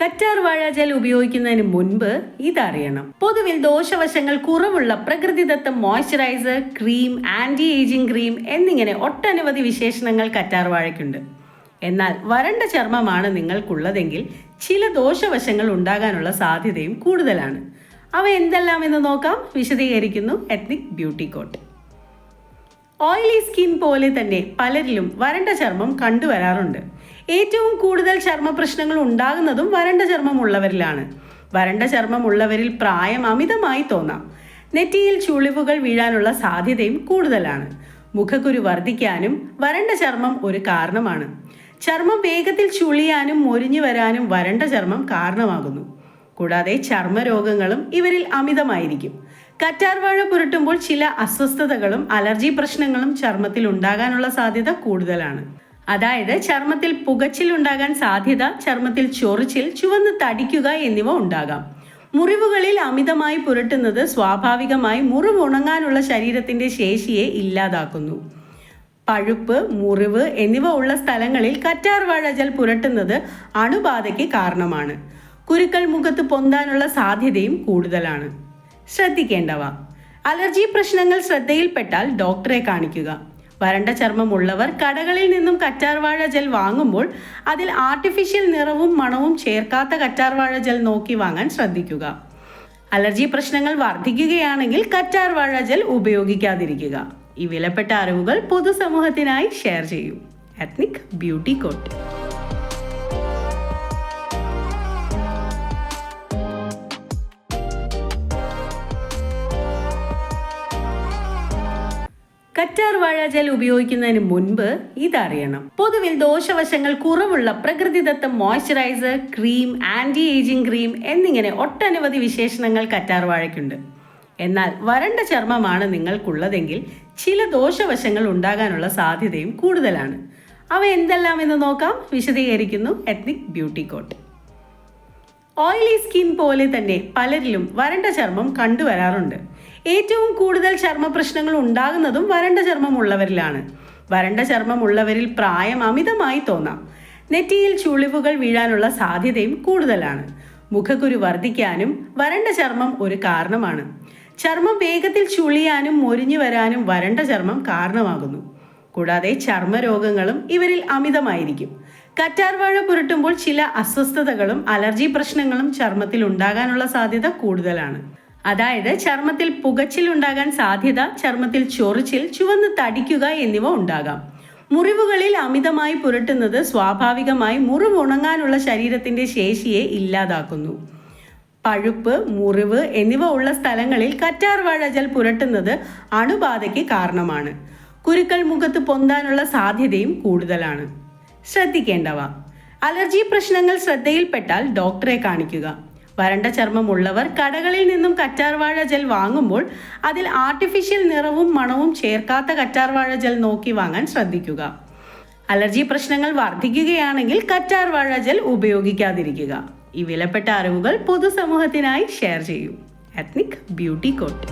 കറ്റാർ വാഴ ജെൽ ഉപയോഗിക്കുന്നതിന് മുൻപ് ഇതറിയണം. പൊതുവിൽ ദോഷവശങ്ങൾ കുറവുള്ള പ്രകൃതിദത്ത moisturiser cream anti ageing cream എന്നിങ്ങനെ ഒട്ടനവധി വിശേഷണങ്ങൾ കറ്റാർ വാഴയ്ക്കുണ്ട് എന്നാൽ വരണ്ട ചർമ്മമാണ് നിങ്ങൾക്കുള്ളതെങ്കിൽ ചില ദോഷവശങ്ങൾ ഉണ്ടാകാനുള്ള സാധ്യതയും കൂടുതലാണ്. അവ എന്തെല്ലാം എന്ന് നോക്കാം. വിശദീകരിക്കുന്നു ethnic beauty court oily skin പോലെ തന്നെ പലരിലും വരണ്ട ചർമ്മം കണ്ടുവരാറുണ്ട്. ഏറ്റവും കൂടുതൽ ചർമ്മ പ്രശ്നങ്ങൾ ഉണ്ടാകുന്നതും വരണ്ട ചർമ്മമുള്ളവരിലാണ്. വരണ്ട ചർമ്മമുള്ളവരിൽ പ്രായം അമിതമായി തോന്നാം. നെറ്റിയിൽ ചുളിവുകൾ വീഴാനുള്ള സാധ്യതയും കൂടുതലാണ്. മുഖക്കുരു വർദ്ധിക്കാനും വരണ്ട ചർമ്മം ഒരു കാരണമാണ്. ചർമ്മം വേഗത്തിൽ ചുളിയാനും മൊരിഞ്ഞു വരാനും വരണ്ട ചർമ്മം കാരണമാകുന്നു. കൂടാതെ ചർമ്മരോഗങ്ങളും ഇവരിൽ അമിതമായിരിക്കും. കറ്റാർവാഴ പുരട്ടുമ്പോൾ ചില അസ്വസ്ഥതകളും അലർജി പ്രശ്നങ്ങളും ചർമ്മത്തിൽ ഉണ്ടാകാനുള്ള സാധ്യത കൂടുതലാണ്. അതായത് ചർമ്മത്തിൽ പുകച്ചിൽ ഉണ്ടാകാൻ സാധ്യത ചർമ്മത്തിൽ ചൊറിച്ചിൽ ചുവന്ന് തടിക്കുക എന്നിവ ഉണ്ടാകാം. മുറിവുകളിൽ അമിതമായി പുരട്ടുന്നത് സ്വാഭാവികമായി മുറിവ് ഉണങ്ങാനുള്ള ശരീരത്തിന്റെ ശേഷിയെ ഇല്ലാതാക്കുന്നു. പഴുപ്പ് മുറിവ് എന്നിവ ഉള്ള സ്ഥലങ്ങളിൽ കറ്റാർവാഴ ജൽ പുരട്ടുന്നത് അണുബാധയ്ക്ക് കാരണമാണ്. കുരുക്കൾ മുഖത്ത് പൊന്താനുള്ള സാധ്യതയും കൂടുതലാണ്. ശ്രദ്ധിക്കേണ്ടവ. അലർജി പ്രശ്നങ്ങൾ ശ്രദ്ധയിൽപ്പെട്ടാൽ ഡോക്ടറെ കാണിക്കുക. വരണ്ട ചർമ്മമുള്ളവർ കടകളിൽ നിന്നും കറ്റാർവാഴ ജെൽ വാങ്ങുമ്പോൾ അതിൽ ആർട്ടിഫിഷ്യൽ നിറവും മണവും ചേർക്കാത്ത കറ്റാർവാഴ ജെൽ നോക്കി വാങ്ങാൻ ശ്രദ്ധിക്കുക. അലർജി പ്രശ്നങ്ങൾ വർദ്ധിക്കുകയാണെങ്കിൽ കറ്റാർവാഴ ജെൽ ഉപയോഗിക്കാതിരിക്കുക. ഈ വിലപ്പെട്ട അറിവുകൾ പൊതുസമൂഹത്തിനായി ഷെയർ ചെയ്യൂ. എത്നിക് ബ്യൂട്ടി കോട്ട് കറ്റാർ വാഴ ജെൽ ഉപയോഗിക്കുന്നതിന് മുൻപ് ഇതറിയണം. പൊതുവിൽ ദോഷവശങ്ങൾ കുറവുള്ള പ്രകൃതിദത്ത moisturiser cream anti ageing cream എന്നിങ്ങനെ ഒട്ടനവധി വിശേഷണങ്ങൾ കറ്റാർ വാഴയ്ക്കുണ്ട്. എന്നാൽ വരണ്ട ചർമ്മമാണ് നിങ്ങൾക്കുള്ളതെങ്കിൽ ചില ദോഷവശങ്ങൾ ഉണ്ടാകാനുള്ള സാധ്യതയും കൂടുതലാണ്. അവ എന്തെല്ലാം എന്ന് നോക്കാം. വിശദീകരിക്കുന്നു ethnic beauty court oily skin പോലെ തന്നെ പലരിലും വരണ്ട ചർമ്മം കണ്ടുവരാറുണ്ട്. ഏറ്റവും കൂടുതൽ ചർമ്മ പ്രശ്നങ്ങൾ ഉണ്ടാകുന്നതും വരണ്ട ചർമ്മമുള്ളവരിലാണ്. വരണ്ട ചർമ്മമുള്ളവരിൽ പ്രായം അമിതമായി തോന്നാം. നെറ്റിയിൽ ചുളിവുകൾ വീഴാനുള്ള സാധ്യതയും കൂടുതലാണ്. മുഖക്കുരു വർദ്ധിക്കാനും വരണ്ട ചർമ്മം ഒരു കാരണമാണ്. ചർമ്മം വേഗത്തിൽ ചുളിയാനും മൊരിഞ്ഞു വരാനും വരണ്ട ചർമ്മം കാരണമാകുന്നു. കൂടാതെ ചർമ്മരോഗങ്ങളും ഇവരിൽ അമിതമായിരിക്കും. കറ്റാർവാഴ പുരട്ടുമ്പോൾ ചില അസ്വസ്ഥതകളും അലർജി പ്രശ്നങ്ങളും ചർമ്മത്തിൽ ഉണ്ടാകാനുള്ള സാധ്യത കൂടുതലാണ്. അതായത് ചർമ്മത്തിൽ പുകച്ചിൽ ഉണ്ടാകാൻ സാധ്യത ചർമ്മത്തിൽ ചൊറിച്ചിൽ ചുവന്ന് തടിക്കുക എന്നിവ ഉണ്ടാകാം. മുറിവുകളിൽ അമിതമായി പുരട്ടുന്നത് സ്വാഭാവികമായി മുറിവ് ഉണങ്ങാനുള്ള ശരീരത്തിന്റെ ശേഷിയെ ഇല്ലാതാക്കുന്നു. പഴുപ്പ് മുറിവ് എന്നിവ ഉള്ള സ്ഥലങ്ങളിൽ കറ്റാർവാഴ ജൽ പുരട്ടുന്നത് അണുബാധയ്ക്ക് കാരണമാണ്. കുരുക്കൾ മുഖത്ത് പൊന്താനുള്ള സാധ്യതയും കൂടുതലാണ്. ശ്രദ്ധിക്കേണ്ടവ. അലർജി പ്രശ്നങ്ങൾ ശ്രദ്ധയിൽപ്പെട്ടാൽ ഡോക്ടറെ കാണിക്കുക. വരണ്ട ചർമ്മമുള്ളവർ കടകളിൽ നിന്നും കറ്റാർവാഴ ജെൽ വാങ്ങുമ്പോൾ അതിൽ ആർട്ടിഫിഷ്യൽ നിറവും മണവും ചേർക്കാത്ത കറ്റാർവാഴ ജെൽ നോക്കി വാങ്ങാൻ ശ്രദ്ധിക്കുക. അലർജി പ്രശ്നങ്ങൾ വർദ്ധിക്കുകയാണെങ്കിൽ കറ്റാർവാഴ ജെൽ ഉപയോഗിക്കാതിരിക്കുക. ഈ വിലപ്പെട്ട അറിവുകൾ പൊതുസമൂഹത്തിനായി ഷെയർ ചെയ്യൂ. Ethnic beauty court